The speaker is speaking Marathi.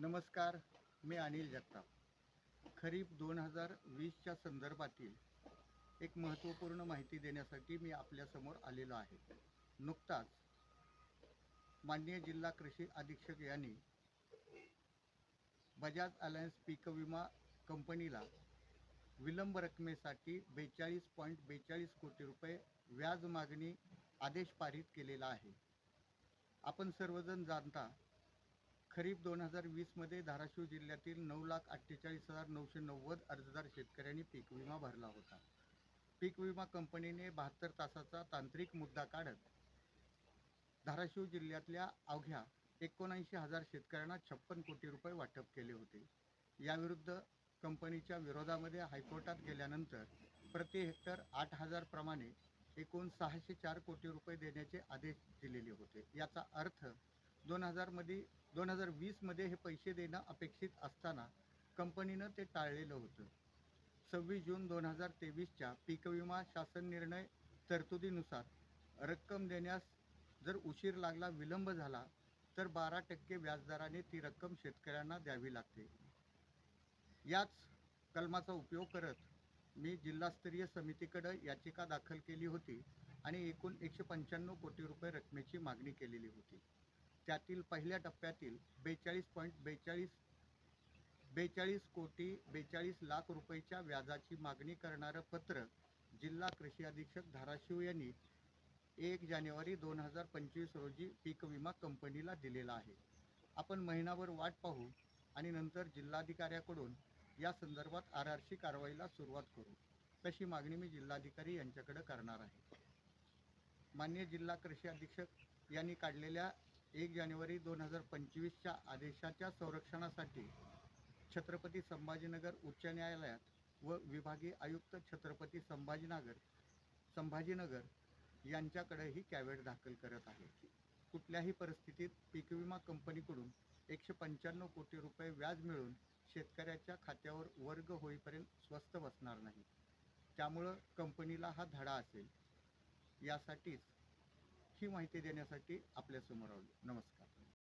नमस्कार मी अनिल जगताप. खरीप दोन हजार वीसच्या संदर्भातील एक महत्त्वपूर्ण माहिती देण्यासाठी मी आपल्यासमोर आलेलो आहे. नुकताच माननीय जिल्हा कृषी अधीक्षक यांनी बजाज अलायन्स पीक विमा कंपनीला विलंब रकमेसाठी बेचाळीस पॉईंट बेचाळीस कोटी रुपये व्याज मागणी आदेश पारित केलेला आहे. आपण सर्वजण जाणता खरीप दोन हजार वीसमध्ये धाराशिव जिल्ह्यातील नऊ लाख अठ्ठेचाळीस हजार नऊशे नव्वद अर्जदार शेतकऱ्यांनी पीक विमा भरला होता. पीक विमा कंपनीने बहात्तर तासाचा तांत्रिक मुद्दा काढत धाराशिव जिल्ह्यातल्या अवघ्या एकोणऐंशी हजार शेतकऱ्यांना छप्पन कोटी रुपये वाटप केले होते. याविरुद्ध कंपनीच्या विरोधामध्ये हायकोर्टात गेल्यानंतर प्रति हेक्टर आठ हजार प्रमाणे एकूण सहाशे चार कोटी रुपये देण्याचे आदेश दिलेले होते. याचा अर्थ दोन हजारमध्ये दोन हजार वीसमध्ये हे पैसे देणं अपेक्षित असताना कंपनीनं ते टाळलेलं होतं. सव्वीस जून दोन हजार तेवीसच्या पीक विमा शासन निर्णय तरतुदीनुसार रक्कम देण्यास जर उशीर लागला विलंब झाला तर बारा टक्के व्याजदराने ती रक्कम शेतकऱ्यांना द्यावी लागते. याच कलमाचा उपयोग करत मी जिल्हास्तरीय समितीकडे याचिका दाखल केली होती आणि एकूण एकशे पंच्याण्णव कोटी रुपये रकमेची मागणी केलेली होती. त्यातील पहिल्या टप्प्यातील बेचाळीस पॉईंट बेचाळीस बेचाळीस कोटी बेचाळीस लाख रुपयेच्या व्याजाची मागणी करणारं पत्र जिल्हा कृषी अधीक्षक धाराशिव यांनी एक जानेवारी दोन हजार पंचवीस रोजी पीक विमा कंपनीला दिलेला आहे. आपण महिनाभर वाट पाहू आणि नंतर जिल्हाधिकाऱ्याकडून या संदर्भात आर आर सी कारवाईला सुरुवात करू. तशी मागणी मी जिल्हाधिकारी यांच्याकडे करणार आहे. मान्य जिल्हा कृषी अधीक्षक यांनी काढलेल्या एक जानेवारी दोन हजार पंचवीसच्या आदेशाच्या संरक्षणासाठी छत्रपती संभाजीनगर उच्च न्यायालयात व विभागीय आयुक्त छत्रपती संभाजीनगर संभाजीनगर यांच्याकडेही कॅवेट दाखल करत आहे. कुठल्याही परिस्थितीत पीक विमा कंपनीकडून एकशे पंच्याण्णव कोटी रुपये व्याज मिळून शेतकऱ्याच्या खात्यावर वर्ग होईपर्यंत स्वस्त बसणार नाही. त्यामुळं कंपनीला हा धडा असेल. यासाठीच ही माहिती देण्यासाठी आपल्यासमोर आलो नमस्कार.